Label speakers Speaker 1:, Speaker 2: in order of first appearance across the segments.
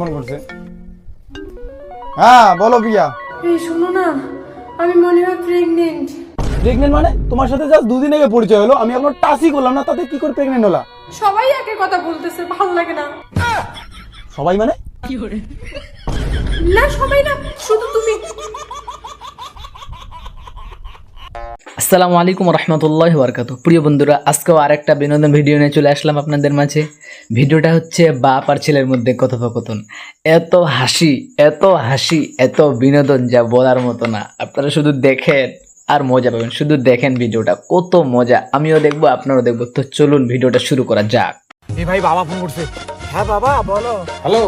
Speaker 1: Phone করছে। হ্যাঁ বলো প্রিয়া।
Speaker 2: এই শোনো না আমি মনে হয় প্রেগনেন্ট
Speaker 1: প্রেগনেন্ট মানে? তোমার সাথে জাস্ট দুদিন আগে পরিচয় হলো আমি এখনও টাচই করলাম না তাতে কি করে প্রেগনেন্ট হলা?
Speaker 2: সবাই একের কথা বলতেছে ভালো লাগে না।
Speaker 1: সবাই মানে?
Speaker 2: না সবাই না শুধু তুমি।
Speaker 3: আসসালামু আলাইকুম রহমতুল্লাহ বরকাত প্রিয় বন্ধুরা আজকেও আরেকটা বিনোদন ভিডিও নিয়ে চলে আসলাম আপনাদের মাঝে। ভিডিওটা হচ্ছে বাপ আর ছেলের মধ্যে কথোপকথন। এত হাসি এত হাসি এত বিনোদন যা বলার মতো না। আপনারা শুধু দেখেন আর মজা পাবেন। শুধু দেখেন ভিডিওটা কত মজা। আমিও দেখব আপনারাও দেখব। তো চলুন ভিডিওটা শুরু করা যাক।
Speaker 1: এই ভাই বাবা ফোন করছে।
Speaker 4: হ্যাঁ বাবা বলো।
Speaker 5: হ্যালো।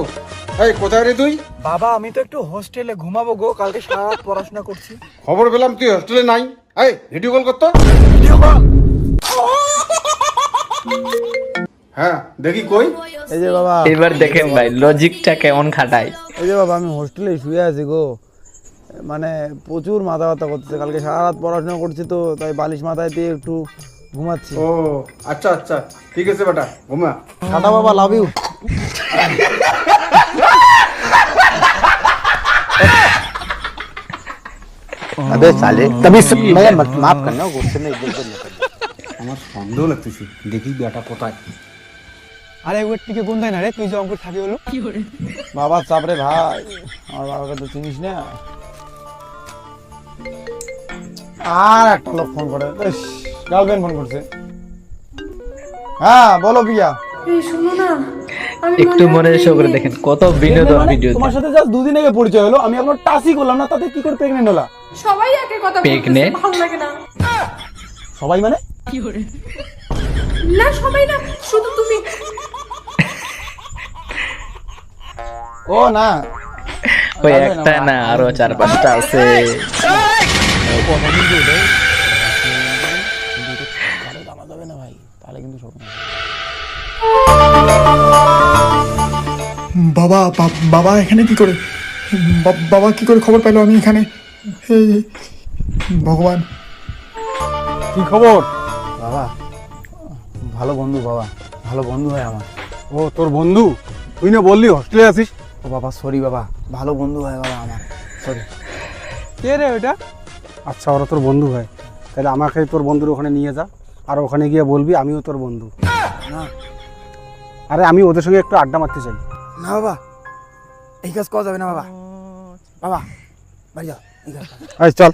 Speaker 5: এই কোথায় রে তুই?
Speaker 4: বাবা আমি তো একটু হোস্টেলে ঘুমাবো গো কালকে সারা রাত পড়াশোনা করছি।
Speaker 5: খবর পেলাম তুই হোস্টেলে নাই। এই ভিডিও কল করতো?
Speaker 4: ভিডিও কল
Speaker 5: হ্যাঁ দেখি কই।
Speaker 1: এই যে বাবা।
Speaker 3: এবার দেখেন ভাই লজিকটা কেমন খাটায়।
Speaker 1: এই যে বাবা আমি হোস্টেলে শুয়ে আছি গো। মানে প্রচুর মাথা ব্যথা করতেছে। কালকে সারা রাত পড়াশোনা করছি তো তাই বালিশ মাথায় দিয়ে একটু ঘুমাচ্ছি।
Speaker 5: ও আচ্ছা আচ্ছা। ঠিক আছে বেটা ঘুমা।
Speaker 1: টাটা বাবা লাভ ইউ
Speaker 6: अबे साले तभी से मैं मत- माफ करना गुस्से में इधर उधर निकल
Speaker 5: আমার সন্দেহ লাগতেছে দেখি বেটা কোথায়
Speaker 4: আরে ওর থেকে বন্ধু না রে তুই যে অঙ্কুর থাকি হলো
Speaker 1: বাবা চাপরে ভাই আমার বাবাকে তো চিনিস না আর একটা লোক ফোন করে গার্লফ্রেন্ড ফোন করছে হ্যাঁ বলো প্রিয়া
Speaker 2: এই শোনো না
Speaker 3: একটু মনে
Speaker 2: হয়
Speaker 3: এসে করে দেখেন কত বিনোদন
Speaker 1: মানে
Speaker 3: ভিডিও
Speaker 1: তোমার সাথে জাস্ট দুদিন আগে পরিচয় হলো আমি এখনও টাচই করলাম না তাতে কি করে প্রেগনেন্ট হলা
Speaker 2: সবাই একের কথা ভালো লাগে না
Speaker 1: সবাই মানে
Speaker 2: না সবাই না শুধু তুমি
Speaker 1: ও না
Speaker 3: ওই একটা না আরও চার পাঁচটা আছে
Speaker 4: বাবা বাবা এখানে কি করে? বাবা কি করে খবর পেল আমি এখানে? ভগবান।
Speaker 1: কি খবর? বাবা ভালো বন্ধু বাবা ভালো বন্ধু হয় আমার।
Speaker 5: ও তোর বন্ধু? তুই না বললি হোস্টেলে আছিস?
Speaker 1: ও বাবা সরি বাবা ভালো বন্ধু হয় বাবা আমার সরি
Speaker 4: কে রে ওটা
Speaker 5: আচ্ছা ওরা তোর বন্ধু হয়। তাহলে আমাকে তোর বন্ধুর ওখানে নিয়ে যা আর ওখানে গিয়ে বলবি আমিও তোর বন্ধু।
Speaker 1: না
Speaker 5: আরে আমি ওদের সঙ্গে একটু আড্ডা মারতে চাই।
Speaker 1: না বাবা এই কাজ করা যাবে না বাবা। বাবা বাড়ি যাও এই কাজ করা। যাবে না।
Speaker 5: এই চল।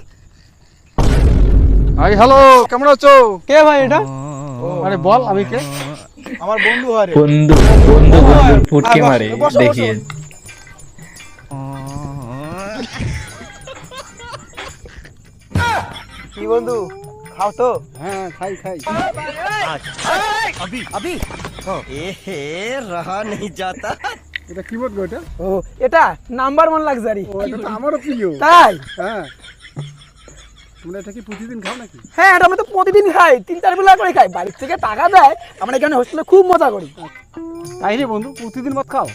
Speaker 5: আই হ্যালো কেমন আছো?
Speaker 4: কে ভাই এটা?
Speaker 5: আরে বল আমি কে?
Speaker 1: আমার বন্ধু হয় রে।
Speaker 3: বন্ধু বন্ধু বন্ধু ফুটকে মারে দেখিয়ে
Speaker 4: কি বন্ধু? খাও তো
Speaker 5: হ্যাঁ খাই খাই
Speaker 6: रहा नहीं जाता
Speaker 5: এটা কি বলবো এটা
Speaker 4: ও এটা নাম্বার ওয়ান লাক্সারি
Speaker 5: ও এটা তো আমারও প্রিয়
Speaker 4: তাই
Speaker 5: হ্যাঁ তোমরা এটা কি প্রতিদিন খাও নাকি
Speaker 4: হ্যাঁ এটা আমি তো প্রতিদিন খাই তিন চার বেলা করে খাই বাড়ির থেকে টাকা দেয় আমরা এখানে হোস্টেলে খুব মজা করি
Speaker 5: তাই রে বন্ধু প্রতিদিন মত খাও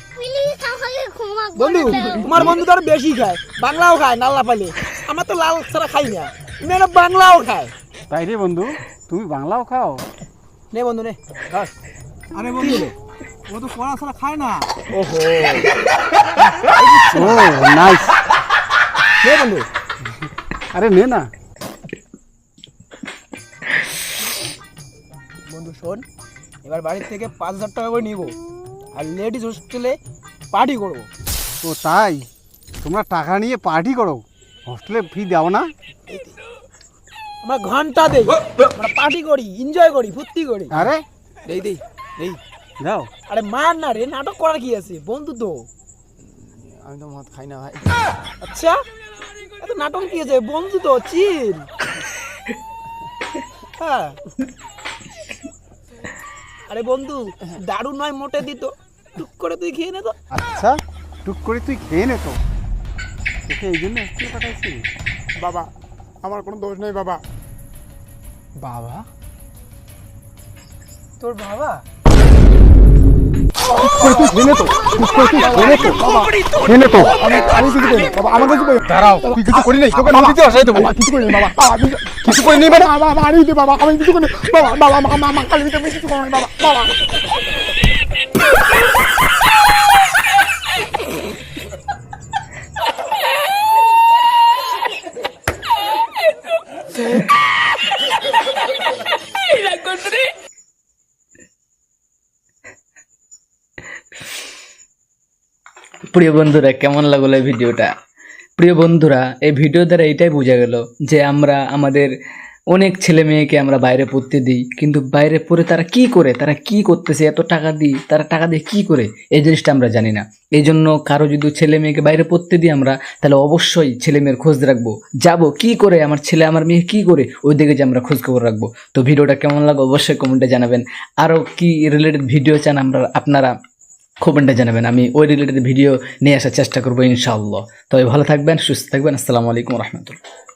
Speaker 4: বন্ধু তোমার বন্ধু তো আরো বেশি খায় বাংলাও খায় নাল্লা পালে আমার তো লাল ছাড়া খাই না মেয়েরা বাংলাও খায়
Speaker 5: তাই রে বন্ধু তুমি বাংলাও খাও।
Speaker 4: নে বন্ধু নে। খাস আরে বন্ধু ও তো পড়া ছাড়া খায় না। ওহো।
Speaker 5: ও নাইস
Speaker 4: নে বন্ধু।
Speaker 5: আরে নে না।
Speaker 4: বন্ধু শোন এবার বাড়ির থেকে পাঁচ হাজার টাকা করে নিব আর লেডিস হোস্টেলে পার্টি করব।
Speaker 5: ও তাই? তোমরা টাকা নিয়ে পার্টি করো। হোস্টেলে ফি দাও না?
Speaker 4: আমরা ঘণ্টা দেই। আমরা পার্টি করি এনজয় করি ফুর্তি করি।
Speaker 5: আরে?
Speaker 4: দেই দেই দেই।
Speaker 5: দাও
Speaker 4: আরে মার না রে নাটক করার কি আছে? বন্ধু তো।
Speaker 1: আমি তো মদ খাই না ভাই।
Speaker 4: আচ্ছা? এত নাটক কি আছে? বন্ধু তো চিল। হ্যাঁ। আরে বন্ধু দারু নয় মোটে দিত। টুক করে তুই খেয়ে নে তো।
Speaker 5: আচ্ছা টুক করে তুই খেয়ে নে তো। তোকে এই জন্য পাঠাইছি।
Speaker 1: বাবা আমার কোনো দোষ নেই বাবা।
Speaker 4: বাবা? তোর বাবা।
Speaker 5: দাঁড়াও। কিছু করি নাই? তোকে নদীতে আসাই দেবো
Speaker 1: বাবা কিছু করি বাবা। বাবা কিছু
Speaker 5: কিছু করি নি মানে?
Speaker 1: বাবা বাবা আমি বাবা আমি কিছু করি। বাবা বাবা মা মা কালি বাবা। বাবা। la encontré.
Speaker 3: প্রিয় বন্ধুরা, কেমন লাগল এই ভিডিওটা প্রিয় বন্ধুরা, এই ভিডিও দ্বারা এটাই বোঝা গেল যে আমরা আমাদের অনেক ছেলে মেয়েকে আমরা বাইরে পড়তে দিই, কিন্তু বাইরে পড়ে তারা কি করে? তারা কি করতেছে? এত টাকা দিই, তারা টাকা দিয়ে কি করে? এই জিনিসটা আমরা জানি না। এই জন্য কারও যদি ছেলে মেয়েকে বাইরে পড়তে দিই আমরা, তাহলে অবশ্যই ছেলে মেয়ের খোঁজ রাখব। যাব কি করে? আমার ছেলে, আমার মেয়ে কি করে? ওই দিকে যে আমরা খোঁজ খবর রাখব। তো ভিডিওটা কেমন লাগল অবশ্যই কমেন্টে জানাবেন। আরও কি রিলেটেড ভিডিও চান আমরা, আপনারা কমেন্টে জানাবেন। আমি ওই রিলেটেড ভিডিও নিয়ে আসার চেষ্টা করব ইনশাআল্লাহ। তবে ভালো থাকবেন, সুস্থ থাকবেন। আসসালামু আলাইকুম রহমতুল্লাহ।